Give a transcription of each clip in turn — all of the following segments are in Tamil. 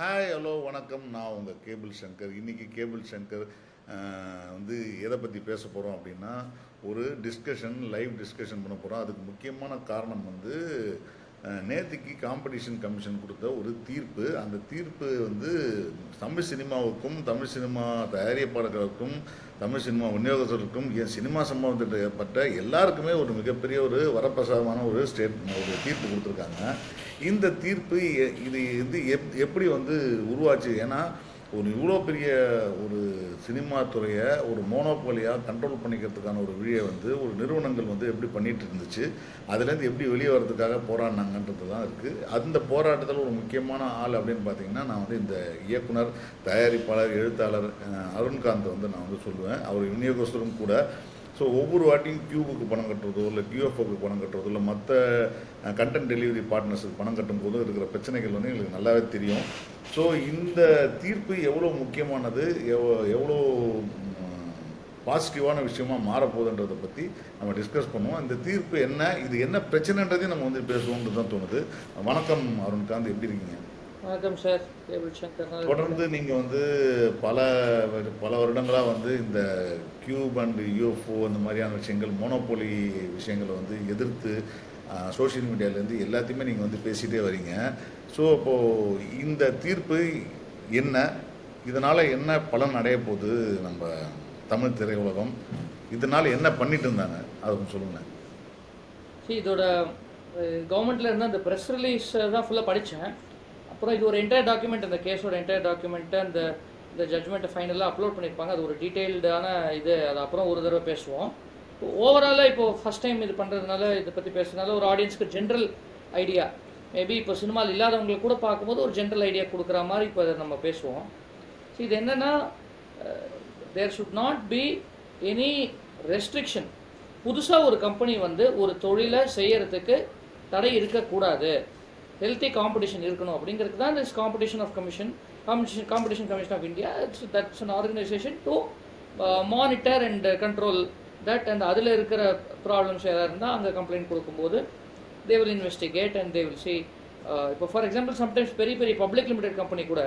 ஹாய் ஹலோ வணக்கம். நான் உங்கள் கேபிள் சங்கர் இன்றைக்கி கேபிள் சங்கர் வந்து எதை பற்றி பேச போகிறோம் அப்படின்னா ஒரு டிஸ்கஷன் லைவ் டிஸ்கஷன் பண்ண போகிறோம் அதுக்கு முக்கியமான காரணம் வந்து நேத்திக்கு காம்படிஷன் கமிஷன் கொடுத்த ஒரு தீர்ப்பு. அந்த தீர்ப்பு வந்து தமிழ் சினிமாவுக்கும் தமிழ் சினிமா தயாரிப்பாளர்களுக்கும் தமிழ் சினிமா விநியோகத்திற்கும் என் சினிமா சம்பந்தப்பட்ட எல்லாருக்குமே ஒரு மிகப்பெரிய ஒரு வரப்பிரசாதமான ஒரு ஸ்டேட் ஒரு தீர்ப்பு கொடுத்துருக்காங்க. இந்த தீர்ப்பு எ- இது வந்து எப் எப்படி வந்து உருவாச்சு? ஏன்னா ஒரு இவ்வளோ பெரிய ஒரு சினிமா துறையை ஒரு மோனோபோலியாக கண்ட்ரோல் பண்ணிக்கிறதுக்கான ஒரு வழியை வந்து ஒரு நிறுவனங்கள் வந்து எப்படி பண்ணிகிட்டு இருந்துச்சு அதுலேருந்து எப்படி வெளியே வர்றதுக்காக போராடினாங்கன்றது தான் இருக்குது அந்த போராட்டத்தில் ஒரு முக்கியமான ஆள் அப்படின்னு பார்த்தீங்கன்னா நான் வந்து இந்த இயக்குனர் தயாரிப்பாளர் எழுத்தாளர் அருண்காந்த் வந்து நான் வந்து சொல்லுவேன். அவர் விநியோகஸ்தரும் கூட ஸோ ஒவ்வொரு வாட்டியும் கியூபுக்கு பணம் கட்டுறதோ இல்லை கியூஎஃப்ஓக்கு பணம் கட்டுறதோ இல்லை மற்ற கண்டென்ட் டெலிவரி பார்ட்னர்ஸுக்கு பணம் கட்டும் போது இருக்கிற பிரச்சனைகள் வந்து எங்களுக்கு நல்லாவே தெரியும். ஸோ இந்த தீர்ப்பு எவ்வளோ முக்கியமானது எவ்வளோ எவ்வளோ பாசிட்டிவான விஷயமா மாறப்போகுதுன்றதை பற்றி நம்ம டிஸ்கஸ் பண்ணுவோம். இந்த தீர்ப்பு என்ன இது என்ன பிரச்சனைன்றதையும் நம்ம வந்து பேசுவோன்றது தான் தோணுது. வணக்கம் அருண்காந்த். எப்படி இருக்கீங்க? வணக்கம் சார். கேபிள் சங்கர் தொடர்ந்து நீங்கள் வந்து பல பல வருடங்களாக வந்து இந்த கியூப் அண்ட் யூஎஃப்ஓ இந்த மாதிரியான விஷயங்கள் மோனோபோலி விஷயங்களை வந்து எதிர்த்து சோஷியல் மீடியாவிலேருந்து எல்லாத்தையுமே நீங்கள் வந்து பேசிகிட்டே வரீங்க. ஸோ இப்போது இந்த தீர்ப்பு என்ன? இதனால் என்ன பலன் அடைய போகுது நம்ம தமிழ் திரையுலகம்? இதனால் என்ன பண்ணிட்டு இருந்தாங்க? அதை கொஞ்சம் சொல்லுங்கள் இதோட கவர்மெண்ட்ல இருந்து அந்த ப்ரெஸ் ரிலீஸ் தான் ஃபுல்லாக படித்தேன் அப்புறம் இது ஒரு என்டையர் டாக்குமெண்ட் அந்த கேஸோட என்டையர் டாக்குமெண்ட்டை அந்த இந்த ஜட்மெண்ட்டை ஃபைனலாக அப்லோட் பண்ணியிருப்பாங்க அது ஒரு டீட்டெயில்டான இது. அது அப்புறம் ஒரு தடவை பேசுவோம். ஓவராலாக இப்போ ஃபஸ்ட் டைம் இது பண்ணுறதுனால இதை பற்றி பேசுறதுனால ஒரு ஆடியன்ஸ்க்கு ஜென்ரல் ஐடியா மேபி இப்போ சினிமாவில் இல்லாதவங்களுக்கு கூட பார்க்கும்போது ஒரு ஜென்ரல் ஐடியா கொடுக்குற மாதிரி இப்போ அதை நம்ம பேசுவோம். ஸோ இது என்னென்னா there should not be any restriction புதுசாக ஒரு கம்பெனி வந்து ஒரு தொழிலை செய்யறதுக்கு தடை இருக்கக்கூடாது. ஹெல்த்தி காம்படிஷன் இருக்கணும் அப்படிங்கிறது தான் this competition of commission competition competition commission of India it's that's an organisation to monitor and control that and அதில் இருக்கிற ப்ராப்ளம்ஸ் ஏதாவது இருந்தால் அங்கே கம்ப்ளைண்ட் கொடுக்கும்போது they will investigate and they will see இப்போ ஃபார் எக்ஸாம்பிள் சம்டைம்ஸ் பெரிய பெரிய பப்ளிக் லிமிடெட் கம்பெனி கூட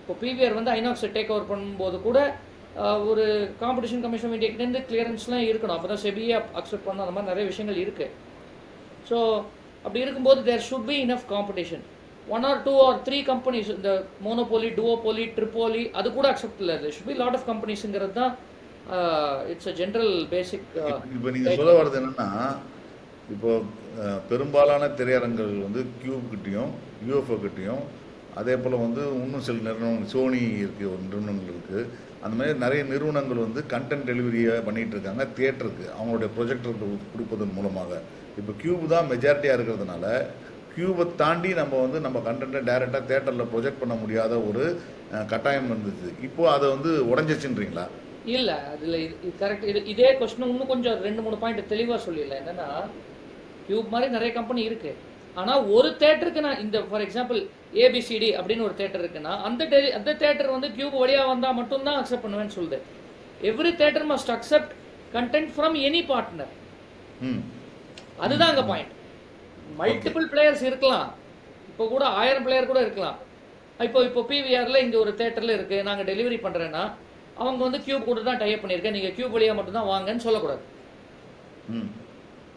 இப்போ பிவிஆர் வந்து ஐநாக்ஸை டேக் ஓவர் பண்ணும்போது கூட uh, ஒரு காம்படிஷன் கமிஷன் ஆஃப் இந்தியாக்கிட்டேருந்து கிளியரன்ஸ்லாம் இருக்கணும். அப்போ தான் செபியாக அக்செப்ட் பண்ணணும். அந்த மாதிரி நிறைய விஷயங்கள் இருக்குது ஸோ அப்படி இருக்கும்போது there should be enough competition one or two or three companies இந்த மோனோபோலி டுவோபோலி ட்ரிப்போலி அது கூட அக்செப்ட் இல்லை. ஷுட் பி லாட் ஆஃப் கம்பெனிஸுங்கிறது தான் இட்ஸ் அ ஜென்ரல் பேசிக் இப்போ நீங்கள் சொல்ல வர்றது என்னன்னா இப்போ பெரும்பாலான திரையரங்குகள் வந்து கியூப் கிட்டேயும் யூஎஃப்ஓ கிட்டேயும் அதே போல் வந்து இன்னும் சில நிறுவனங்கள் சோனி இருக்குது ஒரு நிறுவனங்கள் இருக்குது அந்த மாதிரி நிறைய நிறுவனங்கள் வந்து கண்டென்ட் டெலிவரியை பண்ணிகிட்டு இருக்காங்க தியேட்டருக்கு அவங்களுடைய ப்ரொஜெக்டருக்கு கொடுப்பதன் மூலமாக. இப்போ கியூப் தான் மெஜாரிட்டியாக இருக்கிறதுனால கியூபை தாண்டி நம்ம வந்து நம்ம கண்டென்ட்டை டைரெக்டாக தேட்டரில் ப்ரொஜெக்ட் பண்ண முடியாத ஒரு கட்டாயம் இருந்துச்சு இப்போ அதை வந்து உடஞ்சிச்சுன்றீங்களா? இல்லை அதில் இது கரெக்ட் இது இதே கொஸ்டின் இன்னும் கொஞ்சம் ரெண்டு மூணு பாயிண்ட் தெளிவாக சொல்லிடல என்னன்னா கியூப் மாதிரி நிறைய கம்பெனி இருக்கு. ஆனால் ஒரு தேட்டருக்கு நான் இந்த ஃபார் எக்ஸாம்பிள் ஏபிசிடி அப்படின்னு ஒரு தேட்டர் இருக்குன்னா அந்த டெலி அந்த தேட்டர் வந்து கியூப் வழியாக வந்தால் மட்டும்தான் அக்செப்ட் பண்ணுவேன்னு சொல்லுது. Every theatre must accept content from any partner hmm. அதுதான் அங்கே பாயிண்ட் மல்டிபிள் பிளேயர்ஸ் இருக்கலாம். இப்போ கூட ஆயிரம் பிளேயர் கூட இருக்கலாம். இப்போ இப்போ பிவிஆரில் இங்கே ஒரு தேட்டரில் இருக்குது நாங்கள் டெலிவரி பண்ணுறேன்னா அவங்க வந்து கியூப் கூட தான் டைப் பண்ணியிருக்கேன். நீங்கள் கியூப் வழியாக மட்டும்தான் வாங்கன்னு சொல்லக்கூடாது.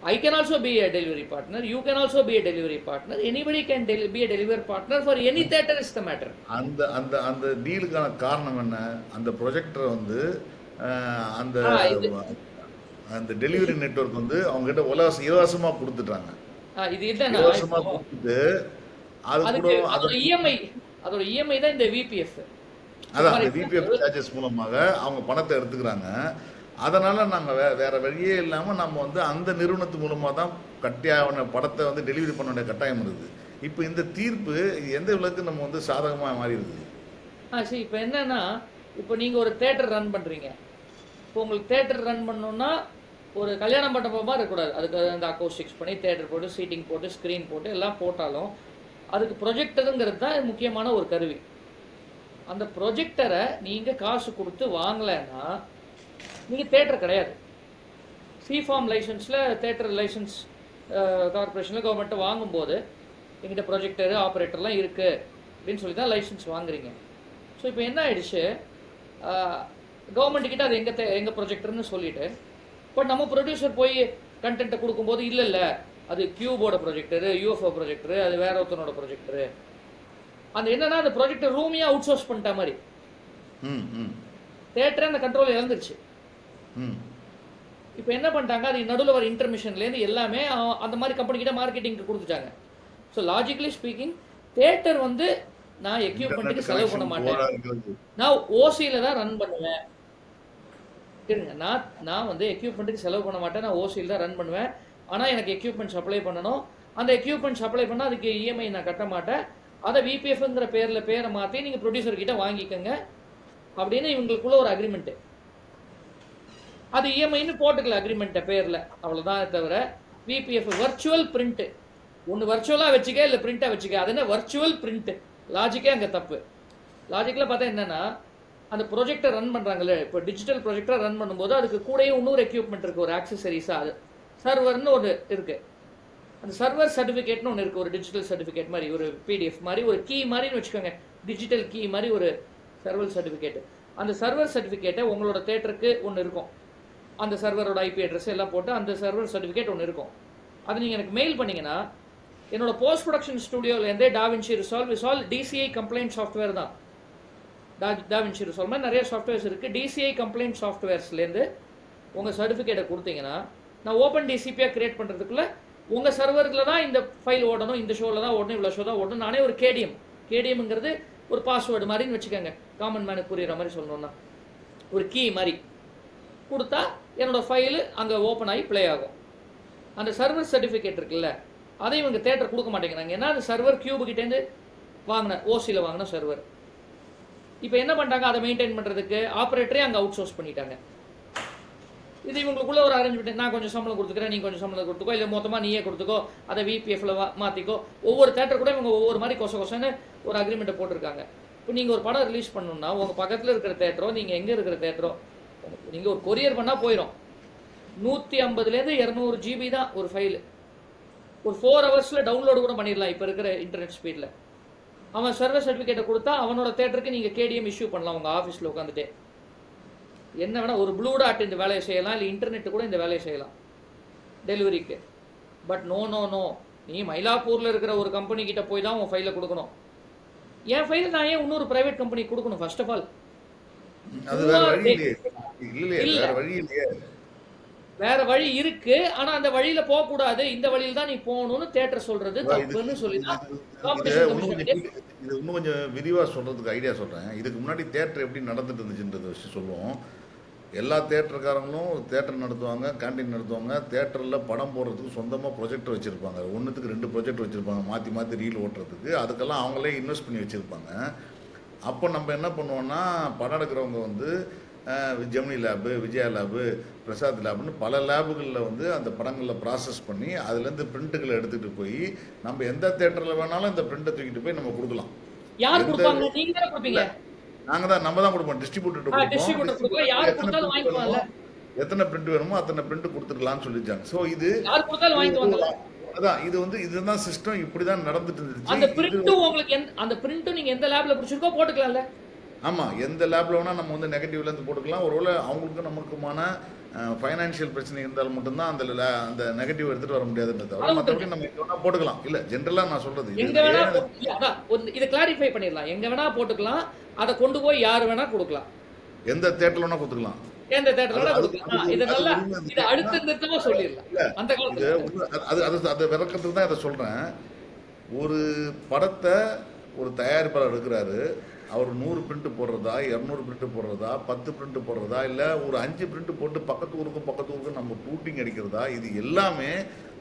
I can also be a delivery partner you can also be a delivery partner anybody can be a delivery partner for any theatre is the matter அந்த அந்த அந்த டீலுக்கான காரணம் என்ன? அந்த ப்ரொஜெக்டரை வந்து அஹ், அந்த ஆ, அந்த டெலிவரி நெட்வொர்க் வந்து அவங்க கிட்ட இலவச இலவசமா கொடுத்துட்டாங்க. இது இல்லைன்னா இலவசமா கொடுத்துட்டு அது கூட அதுக்கு அது அதோட இஎம்ஐ அதோட இஎம்ஐ தான் இந்த விபிஎஃப் அதான் அந்த விபிஎஃப் சார்ஜஸ் மூலமாக அவங்க பணத்தை எடுத்துக்கிறாங்க. அதனால் நாங்கள் வே வேறு வழியே இல்லாமல் நம்ம வந்து அந்த நிறுவனத்து மூலமாக தான் கட்டியான படத்தை வந்து டெலிவரி பண்ண வேண்டிய கட்டாயம் இருக்குது இப்போ இந்த தீர்ப்பு எந்த விளக்கு நம்ம வந்து சாதகமாக மாறி இருக்குது ஆ சரி இப்போ என்னன்னா இப்போ நீங்கள் ஒரு தேட்டர் ரன் பண்ணுறீங்க இப்போ உங்களுக்கு தேட்டர் ரன் பண்ணணும்னா ஒரு கல்யாண மண்டபமாக இருக்கக்கூடாது. அதுக்கு அந்த அக்கோஸ்டிக்ஸ் பண்ணி தேட்டர் போட்டு சீட்டிங் போட்டு ஸ்க்ரீன் போட்டு எல்லாம் போட்டாலும் அதுக்கு ப்ரொஜெக்டருங்கிறது தான் முக்கியமான ஒரு கருவி. அந்த ப்ரொஜெக்டரை நீங்கள் காசு கொடுத்து வாங்கலைன்னா நீங்கள் தேட்டர் கிடையாது. சிஃபார்ம் லைசன்ஸில் தேட்டர் லைசன்ஸ் கார்பரேஷனில் கவர்மெண்ட்டை வாங்கும்போது எங்கிட்ட ப்ரொஜெக்டரு ஆப்ரேட்டர்லாம் இருக்குது அப்படின்னு சொல்லி தான் லைசன்ஸ் வாங்குறீங்க. ஸோ இப்போ என்ன ஆயிடுச்சு? கவர்மெண்ட் கிட்ட அது எங்க தே- எங்க ப்ரொஜெக்டர்னு சொல்லிட்டு பட் நம்ம ப்ரொடியூசர் போய் கண்டென்ட்டை கொடுக்கும்போது இல்லை இல்லை. அது கியூபோட ப்ரொஜெக்டரு யூஎஃப்ஓ ப்ரொஜெக்டரு அது வேற ஒருத்தனோட ப்ரொஜெக்டரு அந்த என்னன்னா அந்த ப்ரொஜெக்டர் ரூமையாக அவுட் சோர்ஸ் பண்ணிட்ட மாதிரி. ம் ம். தேட்டரே அந்த கண்ட்ரோல் இழந்துருச்சு. இப்போ என்ன பண்ணிட்டாங்க? அது நடுவில் வர இன்டர்மிஷன்லேருந்து எல்லாமே அந்த மாதிரி கம்பெனி கிட்ட மார்க்கெட்டிங்க்கு கொடுத்துட்டாங்க. ஸோ லாஜிக்கலி ஸ்பீக்கிங் தேட்டர் வந்து நான் எக்யூப்மெண்ட்டுக்கு செலவு பண்ண மாட்டேன். நான் ஓசியில் தான் ரன் பண்ணுவேன். இருங்க நான் நான் வந்து எக்யூப்மெண்ட்டுக்கு செலவு பண்ண மாட்டேன். நான் ஓசியில் தான் ரன் பண்ணுவேன். ஆனால் எனக்கு எக்யூப்மெண்ட் சப்ளை பண்ணணும். அந்த எக்யூப்மெண்ட் சப்ளை பண்ணால் அதுக்கு இஎம்ஐ நான் கட்ட மாட்டேன். அதை விபிஎஃப்ங்கிற பேரில் பேரை மாற்றி நீங்கள் ப்ரொடியூசர் கிட்ட வாங்கிக்கோங்க. அப்படின்னு இவங்களுக்குள்ள ஒரு அக்ரிமெண்ட்டு அது இஎம்ஐன்னு போட்டுக்கல அக்ரிமெண்ட்டை பேரில். அவ்வளோதான் தவிர விபிஎஃப் வர்ச்சுவல் பிரிண்ட்டு ஒன்று வர்ச்சுவலாக வச்சுக்க இல்லை பிரிண்ட்டாக வச்சுக்க. அது என்ன? வர்ச்சுவல் பிரிண்ட்டு லாஜிக்கே அங்கே தப்பு. லாஜிக்கில் பார்த்தா என்னென்னா அந்த ப்ரொஜெக்டை ரன் பண்ணுறாங்களே இப்போ டிஜிட்டல் ப்ரொஜெக்டரை ரன் பண்ணும்போது அதுக்கு கூடயே இன்னொரு எக்யூப்மெண்ட் இருக்குது ஒரு ஆக்சசரிஸாக அது சர்வர்னு ஒன்று இருக்குது அந்த சர்வர் சர்டிஃபிகேட்னு ஒன்று இருக்குது ஒரு டிஜிட்டல் சர்டிஃபிகேட் மாதிரி ஒரு பிடிஎஃப் மாதிரி ஒரு கீ மாதிரின்னு வச்சுக்கோங்க. டிஜிட்டல் கீ மாதிரி ஒரு சர்வர் சர்டிஃபிகேட்டு அந்த சர்வர் சர்டிஃபிகேட்டை உங்களோட தேட்டருக்கு ஒன்று இருக்கும். அந்த சர்வரோட ஐபி அட்ரஸ் எல்லாம் போட்டு அந்த சர்வர் சர்டிஃபிகேட் ஒன்று இருக்கும். அது நீங்கள் எனக்கு மெயில் பண்ணிங்கன்னா என்னோட post production ஸ்டுடியோலேருந்தே DaVinci resolve resolve DCI compliant software தான். டா டாவின்சி ரிசால்வ் மாதிரி நிறைய சாஃப்ட்வேர்ஸ் இருக்குது டிசிஐ கம்ப்ளைண்ட் சாஃப்ட்வேர்ஸ்லேருந்து உங்கள் சர்டிஃபிகேட்டை கொடுத்தீங்கன்னா நான் ஓப்பன் டிசிபியாக கிரியேட் பண்ணுறதுக்குள்ளே உங்கள் சர்வரில் தான் இந்த ஃபைல் ஓடணும் இந்த ஷோவில் தான் ஓடணும் இவ்வளோ ஷோ தான் ஓடணும். நானே ஒரு கேடிஎம் கேடிஎம்ங்கிறது ஒரு பாஸ்வேர்டு மாதிரின்னு வச்சுக்கோங்க. காமன் மேனுக்கு புரிகிற மாதிரி சொல்லணும்னா. ஒரு கீ மாதிரி. கொடுத்தா என்னோடய ஃபைலு அங்கே ஓப்பன் ஆகி ப்ளே ஆகும். அந்த சர்வர் சர்டிஃபிகேட் இருக்குல்ல அதை இவங்க தேட்டர் கொடுக்க மாட்டேங்கிறாங்க. ஏன்னா அந்த சர்வர் கியூபுக்கிட்டேருந்து வாங்கின ஓசியில் வாங்கின சர்வர் இப்போ என்ன பண்ணிட்டாங்க? அதை மெயின்டைன் பண்ணுறதுக்கு ஆப்ரேட்டரே அங்கே அவுட் சோர்ஸ் பண்ணிட்டாங்க. இது இவங்களுக்குள்ள ஒரு அரேஞ்ச்மெண்ட் நான் கொஞ்சம் சம்பளம் கொடுத்துக்கிறேன் நீ கொஞ்சம் சம்பளம் கொடுத்துக்கோ. இல்லை மொத்தமாக நீயே கொடுத்துக்கோ. அதை விபிஎஃப்ல மாற்றிக்கோ ஒவ்வொரு தேட்டர் கூட இவங்க ஒவ்வொரு மாதிரி கொச கொசன்னு ஒரு அக்ரிமெண்ட்டை போட்டிருக்காங்க. இப்போ நீங்கள் ஒரு படம் ரிலீஸ் பண்ணணும்னா உங்கள் பக்கத்தில் இருக்கிற தேட்டரோ நீங்கள் எங்கே இருக்கிற தேட்டரோ நீங்கள் ஒரு கொரியர் பண்ணால் போயிடும் நூற்றி ஐம்பதுலேருந்து இரநூறு ஜிபி தான் ஒரு ஃபைலு ஒரு ஃபோர் ஹவர்ஸில் டவுன்லோடு கூட பண்ணிடலாம் இப்போ இருக்கிற இன்டர்நெட் ஸ்பீடில் அவன் சர்வர் சர்டிஃபிகேட்டை கொடுத்தா அவனோட தேட்டருக்கு நீங்கள் கேடிஎம் இஷ்யூ பண்ணலாம் உங்கள் ஆஃபீஸில் உட்காந்துட்டு என்ன வேணால் ஒரு ப்ளூ டாட் இந்த வேலையை செய்யலாம் இல்லை இன்டர்நெட் கூட இந்த வேலையை செய்யலாம். டெலிவரிக்கு பட் நோ நோ நோ நீ மயிலாப்பூரில் இருக்கிற ஒரு கம்பெனி கிட்ட போய் தான் உன் ஃபைலை கொடுக்கணும். என் ஃபைல் நான் ஏன் இன்னொரு ப்ரைவேட் கம்பெனி கொடுக்கணும் ஃபர்ஸ்ட் ஆஃப் ஆல் அது வேற வழி இல்லையே. இல்லையே இல்ல. வேற வழி இல்லையே. வேற வழி இருக்கு. ஆனா அந்த வழியில போக கூடாது இந்த வழியில தான் நீ போகணும்னு தேட்டர் சொல்றது தப்புன்னு சொல்லி இது இன்னும் கொஞ்சம் விரிவாக சொல்கிறதுக்கு ஐடியா சொல்கிறேன் இதுக்கு முன்னாடி தேட்டர் எப்படி நடந்துட்டு இருந்துச்சுன்றத விஷயம் சொல்லுவோம். எல்லா தேட்டருக்காரங்களும் தேட்டர் நடத்துவாங்க கேண்டீன் நடத்துவாங்க. தேட்டரில் படம் போடுறதுக்கு சொந்தமாக ப்ரொஜெக்டர் வச்சுருப்பாங்க. ஒன்றுத்துக்கு ரெண்டு ப்ரொஜெக்ட் வச்சுருப்பாங்க. மாற்றி மாற்றி ரீல் ஓட்டுறதுக்கு. அதுக்கெல்லாம் அவங்களே இன்வெஸ்ட் பண்ணி வச்சுருப்பாங்க. அப்போ நம்ம என்ன பண்ணுவோம்னா படம் எடுக்கிறவங்க வந்து ஜெமினி லேபு விஜயா லேபு பிரசாத் லேப்னு பல லேபுகளில் வந்து அந்த படங்களில் ப்ராசஸ் பண்ணி அதுலேருந்து பிரிண்ட்டுகளை எடுத்துகிட்டு போய் நம்ம எந்த தேட்டரில் வேணாலும் இந்த பிரிண்ட்டை தூக்கிட்டு போய் நம்ம கொடுக்கலாம். நாங்கள் தான் நம்ம தான் கொடுப்போம். டிஸ்ட்ரிபியூட்டர் எத்தனை பிரிண்ட் வேணுமோ அத்தனை பிரிண்ட் கொடுத்துக்கலாம்னு சொல்லிச்சாங்க ஸோ இது அதான் இது வந்து இதுதான் சிஸ்டம் இப்படி தான் நடந்துட்டு அந்த இருந்துச்சு பிரிண்ட்டும் உங்களுக்கு எந்த அந்த பிரிண்ட்டும் நீங்க எந்த லேப்ல பிடிச்சிருக்கோ போட்டுக்கலாம்ல. ஆமாம் எந்த லேப்ல வேணால் நம்ம வந்து நெகட்டிவ்லேருந்து போட்டுக்கலாம். ஒருவேளை அவங்களுக்கு நமக்குமான ஃபைனான்ஷியல் பிரச்சனை இருந்தால் மட்டும்தான் அந்த அந்த நெகட்டிவ் எடுத்துகிட்டு வர முடியாதுன்ற தவிர மற்றபடி நம்ம எங்கே வேணால் போட்டுக்கலாம். இல்லை ஜென்ரலாக நான் சொல்கிறது எங்க வேணா ஒரு- இதை கிளாரிஃபை பண்ணிடலாம். எங்க வேணா போட்டுக்கலாம். அதை கொண்டு போய் யார் வேணா கொடுக்கலாம். எந்த தேட்டரில் வேணால் கொடுத்துக்கலாம். கொடுக்கலாம் இது நல்லா. இது அடுத்த சொல்லிடலாம் அந்த காலத்துல. அது விளக்கத்துக்கு தான் இதை சொல்கிறேன் ஒரு படத்தை ஒரு தயாரிப்பாளர் எடுக்கிறாரு. அவர் நூறு பிரிண்ட் போடுறதா இரநூறு பிரிண்ட் போடுறதா பத்து பிரிண்ட் போடுறதா இல்லை ஒரு அஞ்சு பிரிண்ட் போட்டு பக்கத்து ஊருக்கும் பக்கத்து ஊருக்கும் நம்ம ஷூட்டிங் அடிக்கிறதா இது எல்லாமே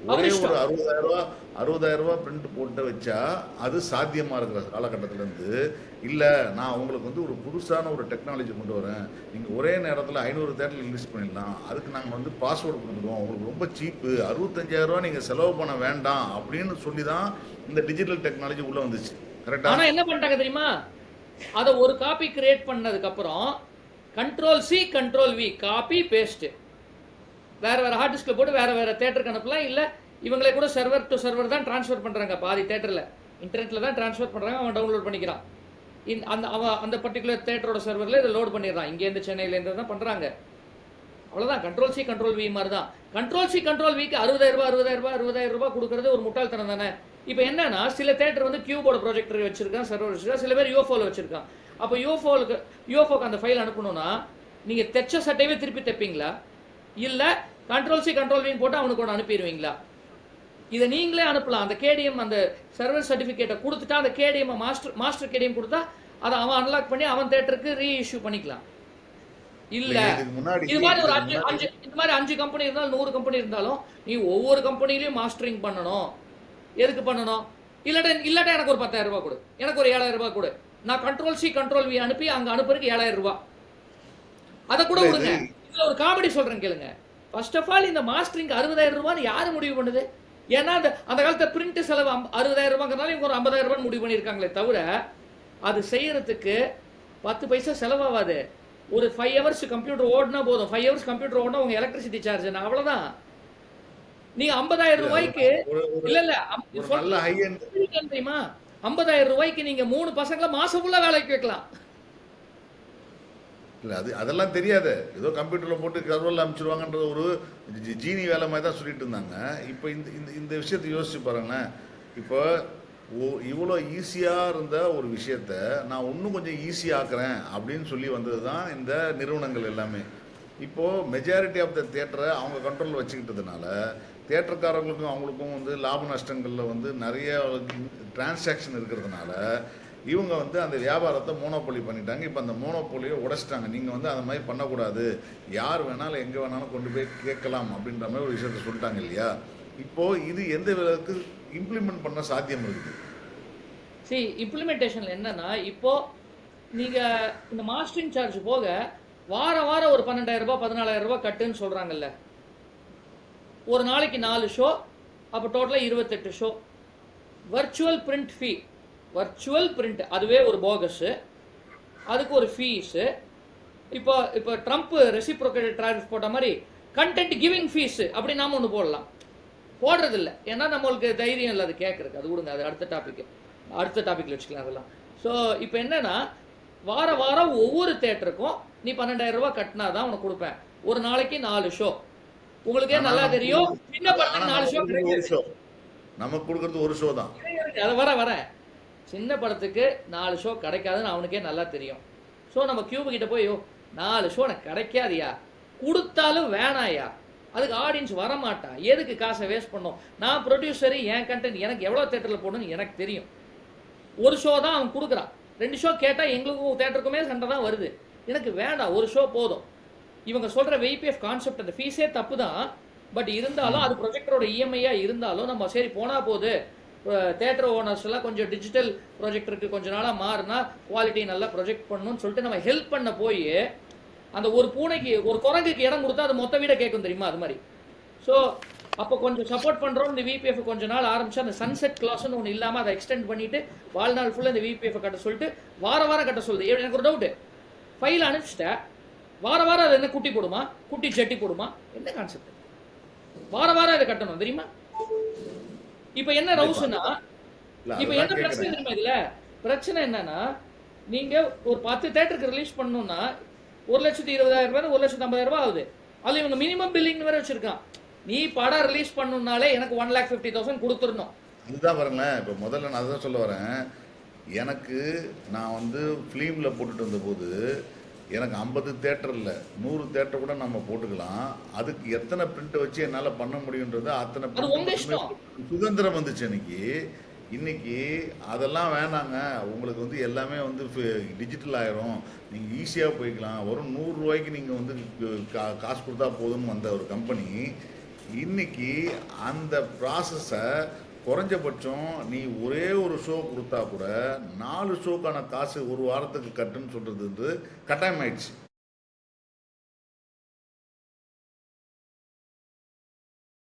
ஒரே. ஒரு அறுபதாயிரம் ரூபா அறுபதாயிரம் ரூபா பிரிண்ட் போட்டு வச்சா அது சாத்தியமாக இருக்கிற காலகட்டத்திலேருந்து இல்லை நான் உங்களுக்கு வந்து ஒரு புதுசான ஒரு டெக்னாலஜி கொண்டு வரேன். நீங்கள் ஒரே நேரத்தில் ஐநூறு தேட்டரில் ரிலீஸ் பண்ணிடலாம். அதுக்கு நாங்கள் வந்து பாஸ்வேர்டு கொடுத்துருவோம் உங்களுக்கு ரொம்ப சீப்பு அறுபத்தஞ்சாயிரரூவா நீங்கள் செலவு பண்ண வேண்டாம் அப்படின்னு சொல்லி தான் இந்த டிஜிட்டல் டெக்னாலஜி உள்ளே வந்துச்சு. கரெக்டாக ஆனால் என்ன பண்ணிட்டாங்க தெரியுமா? அதை ஒரு காப்பி கிரியேட் பண்ணதுக்கப்புறம் control C control V copy paste வேற வேற ஹார்ட் டிஸ்கில் போட்டு வேற வேற தேட்டருக்கு அனுப்பலாம். இல்லை இவங்களே கூட சர்வர் டு சர்வர் தான் ட்ரான்ஸ்ஃபர் பண்ணுறாங்க பாதி தேட்டரில் இன்டர்நெட்டில் தான் ட்ரான்ஸ்ஃபர் பண்ணுறாங்க அவன் டவுன்லோட் பண்ணிக்கிறான். இந்த அந்த அவன் அந்த பர்டிகுலர் தேட்டரோட சர்வரில் இதை லோட் பண்ணிடுறான். இங்கேருந்து சென்னையிலேருந்து தான் பண்ணுறாங்க அவ்வளோதான் கண்ட்ரோல் சி கண்ட்ரோல் வி மாதிரி தான் கண்ட்ரோல் சி கண்ட்ரோல் விக்கு அறுபதாயிரம் ரூபாய் அறுபதாயிரம் ரூபாய் அறுபதாயிரம் ரூபாய் கொடுக்குறது ஒரு முட்டாள்தனம் தானே? இப்போ என்னன்னா சில தேட்டர் வந்து கியூபோர்டு ப்ரொஜெக்டர் வச்சிருக்கான் சர்வர் வச்சிருக்கான் சில பேர் யூஎஃப்ஓவில் வச்சிருக்கான். அப்போ யூஎஃப்ஓலுக்கு யூஎஃப்ஓக்கு அந்த ஃபைல் அனுப்பணும்னா நீங்கள் தைச்ச சட்டையவே திருப்பி தைப்பீங்களா? இல்லை கண்ட்ரோல் சி கண்ட்ரோல் வின்னு போட்டு அவனுக்கு ஒன்று அனுப்பிடுவீங்களா? இதை நீங்களே அனுப்பலாம். அந்த கேடிஎம் அந்த சர்வர் சர்டிஃபிகேட்டை கொடுத்துட்டா அந்த கேடிஎம் மாஸ்டர் மாஸ்டர் கேடிஎம் கொடுத்தா அதை அவன் அன்லாக் பண்ணி அவன் தேட்டருக்கு ரீஇஷ்யூ பண்ணிக்கலாம். இல்ல. இது மாதிரி ஒரு அஞ்சு அஞ்சு இந்த மாதிரி அஞ்சு கம்பெனி இருந்தாலும் நூறு கம்பெனி இருந்தாலும் நீ ஒவ்வொரு கம்பெனிலையும் மாஸ்டரிங் பண்ணணும். எதுக்கு பண்ணணும்? இல்லாட்டா இல்லாட்டா எனக்கு ஒரு பத்தாயிரம் ரூபாய் கொடு. எனக்கு ஒரு ஏழாயிரம் ரூபாய் கொடு. நான் கண்ட்ரோல் சி கண்ட்ரோல் வி அனுப்பி அங்க அனுப்புறதுக்கு ஏழாயிரம் ரூபாய். அதை கூட விடுங்க இது- இதுல ஒரு காமெடி சொல்றேன் கேளுங்க. ஃபர்ஸ்ட் ஆஃப் ஆல் இந்த மாஸ்டரிங் அறுபதாயிரம் ரூபான்னு யாரு முடிவு பண்ணுது? ஏன்னா அந்த அந்த காலத்துல பிரிண்ட் செலவு அறுபதாயிரம் ரூபாங்கிறனால இவங்க ஒரு ஐம்பதாயிரம் ரூபாய் முடிவு பண்ணியிருக்காங்களே தவிர அது செய்யறதுக்கு பத்து பைசா செலவாகாது ஒரு ஃபைவ் ஹவர்ஸ் கம்ப்யூட்டர் ஓடினா போதும். ஃபைவ் ஹவர்ஸ் கம்ப்யூட்டர் ஓடினா உங்க எலக்ட்ரிசிட்டி சார்ஜ் அவ்வளவுதான். நீங்க ஐம்பதாயிரம் ரூபாய்க்கு இல்ல இல்ல தெரியுமா? ஐம்பதாயிரம் ரூபாய்க்கு நீங்க மூணு பசங்களை மாசம் ஃபுல்லா வேலைக்கு வைக்கலாம். இல்லை அது அதெல்லாம் தெரியாது. ஏதோ கம்ப்யூட்டரில் போட்டு கர்வலில் அனுப்பிச்சிருவாங்கன்றது ஒரு ஜீனி வேலை மாதிரி தான் சொல்லிட்டு இருந்தாங்க. இப்போ இந்த இந்த இந்த விஷயத்தை யோசிச்சு பாருங்களேன். இப்போ ஓ இவ்வளோ ஈஸியாக இருந்த ஒரு விஷயத்த நான் இன்னும் கொஞ்சம் ஈஸியாக்குறேன் அப்படின்னு சொல்லி வந்தது தான் இந்த நிறுவனங்கள் எல்லாமே. இப்போது மெஜாரிட்டி ஆஃப் த தேட்டரை அவங்க கண்ட்ரோலில் வச்சுக்கிட்டதுனால தேட்டருக்காரங்களுக்கும் அவங்களுக்கும் வந்து லாப நஷ்டங்களில் வந்து நிறைய டிரான்சாக்ஷன் இருக்கிறதுனால இவங்க வந்து அந்த வியாபாரத்தை மோனோபொலி பண்ணிட்டாங்க. இப்போ அந்த மோனோபொலியை உடைச்சிட்டாங்க. நீங்கள் வந்து அந்த மாதிரி பண்ணக்கூடாது. யார் வேணாலும் எங்கே வேணாலும் கொண்டு போய் கேட்கலாம் அப்படின்ற மாதிரி ஒரு விஷயத்த சொல்லிட்டாங்க இல்லையா? இப்போது இது எந்த விதத்துக்கு இம்ப்ளிமெண்ட் பண்ண சாத்தியம் இருக்குது? சரி இம்ப்ளிமெண்டேஷனில் என்னன்னா இப்போ நீங்கள் இந்த மாஸ்டரிங் சார்ஜ் போக வாரம் வாரம் ஒரு பன்னெண்டாயிரம் ரூபாய் பதினாலாயிரம் ரூபாய் கட்டுன்னு சொல்கிறாங்கல்ல ஒரு நாளைக்கு நாலு ஷோ அப்போ டோட்டலாக இருபத்தெட்டு show virtual print fee virtual print அதுவே ஒரு போகஸு அதுக்கு ஒரு ஃபீஸு இப்போ இப்போ ட்ரம்ப் ரெசிப்ரோகேட்டட் ட்ராரிஃப் போட்ட மாதிரி கண்டென்ட் கிவிங் ஃபீஸ் அப்படி நாம ஒன்று போடலாம். போடுறது இல்ல ஏன்னா நம்மளுக்கு தைரியம் இல்லை அது கேட்கறதுக்கு. அது விடுங்க அது அடுத்த டாபிக் அடுத்த டாபிக்ல வச்சுக்கலாம் அதெல்லாம். ஸோ இப்போ என்னன்னா வார வாரம் ஒவ்வொரு தேட்டருக்கும் நீ பன்னெண்டாயிரம் ரூபாய் கட்டினா தான் உனக்கு கொடுப்பேன். ஒரு நாளைக்கு நாலு ஷோ உங்களுக்கே நல்லா தெரியும். சின்ன படத்துக்கு நாலு ஷோ நமக்கு கொடுக்கறது ஒரு ஷோ தான். அதை வர வரேன் சின்ன படத்துக்கு நாலு ஷோ கிடைக்காதுன்னு அவனுக்கே நல்லா தெரியும். ஸோ நம்ம கியூபு கிட்ட போய் நாலு ஷோ எனக்கு கிடைக்காதியா? கொடுத்தாலும் வேணாயா? அதுக்கு ஆடியன்ஸ் வரமாட்டா? எதுக்கு காசை வேஸ்ட் பண்ணோம்? நான் ப்ரொடியூசரு என் கண்டென்ட் எனக்கு எவ்வளோ தேட்டரில் போடணும்னு எனக்கு தெரியும். ஒரு ஷோ தான் அவன் கொடுக்குறான். ரெண்டு ஷோ கேட்டால் எங்களுக்கும் தேட்டருக்குமே சண்டை தான் வருது. எனக்கு வேண்டாம் ஒரு ஷோ போதும். இவங்க சொல்கிற வெய்பிஎஃப் கான்செப்ட் அந்த ஃபீஸே தப்பு தான். பட் இருந்தாலும் அது ப்ரொஜெக்டரோட இஎம்ஐயாக இருந்தாலும் நம்ம சரி போனால் போகுது தேட்டர் ஓனர்ஸ் எல்லாம் கொஞ்சம் டிஜிட்டல் ப்ரொஜெக்டருக்கு கொஞ்ச நாளாக மாறினா குவாலிட்டி நல்லா ப்ரொஜெக்ட் பண்ணணும்னு சொல்லிட்டு நம்ம ஹெல்ப் பண்ண போய் அந்த ஒரு பூனைக்கு ஒரு குரங்குக்கு இடம் கொடுத்தா அது மொத்த வீட கேட்கும் தெரியுமா? அது மாதிரி. ஸோ அப்போ கொஞ்சம் சப்போர்ட் பண்ணுறோம் இந்த விபிஎஃப் கொஞ்ச நாள் ஆரம்பிச்சு அந்த சன்செட் கிளாஸ்னு ஒன்று இல்லாமல் அதை எக்ஸ்டெண்ட் பண்ணிட்டு வாழ்நாள் ஃபுல்லாக இந்த விபிஎஃப் கட்ட சொல்லிட்டு வார வாரம் கட்ட சொல்லுது. எனக்கு ஒரு டவுட்டு ஃபைல் அனுப்பிச்சிட்டேன் வார வாரம் அதை என்ன குட்டி போடுமா? குட்டி ஜட்டி போடுமா? என்ன கான்செப்ட் வார வாரம் அதை கட்டணும் தெரியுமா? இப்போ என்ன ரவுஸ்னா இப்போ என்ன பிரச்சனை. தெரியுமா இதுல? பிரச்சனை என்னன்னா நீங்க ஒரு பத்து தேட்டருக்கு ரிலீஸ் பண்ணணும்னா ஒரு லட்சத்தி இருபதாயிரம் ரூபாய் ஒரு லட்சத்தி ஐம்பதாயிரம் ரூபாய் ஆகுது. அதுல இவங்க மினிமம் பில்லிங் வேற வச்சிருக்கான். நீ படம் ரிலீஸ் பண்ணணும்னாலே எனக்கு ஒன் லேக் ஃபிஃப்டி தௌசண்ட் கொடுத்துடணும். அதுதான் பாருங்களேன் இப்போ முதல்ல நான் அதான் சொல்ல வரேன். எனக்கு நான் வந்து ஃபிலிமில் போட்டுட்டு இருந்தபோது எனக்கு ஐம்பது தேட்டர் இல்லை. நூறு தேட்டர் கூட நம்ம போட்டுக்கலாம். அதுக்கு எத்தனை பிரிண்ட் வச்சு என்னால் பண்ண முடியுன்றது அத்தனை. சுதந்திரம் வந்துச்சு இன்னைக்கு இன்னைக்கு அதெல்லாம் வேணாங்க. உங்களுக்கு வந்து எல்லாமே வந்து டிஜிட்டல் ஆயிரும். நீங்கள் ஈஸியாக போய்க்கலாம். வரும் நூறுரூவாய்க்கு நீங்கள் வந்து கா காசு கொடுத்தா போதும்னு வந்த ஒரு கம்பெனி இன்னைக்கு அந்த ப்ராசஸை குறைஞ்சபட்சம் நீ ஒரே ஒரு ஷோ கொடுத்தா கூட நாலு ஷோக்கான காசு ஒரு வாரத்துக்கு கட்டுன்னு சொல்கிறது வந்து கட்டாயமாயிடுச்சு.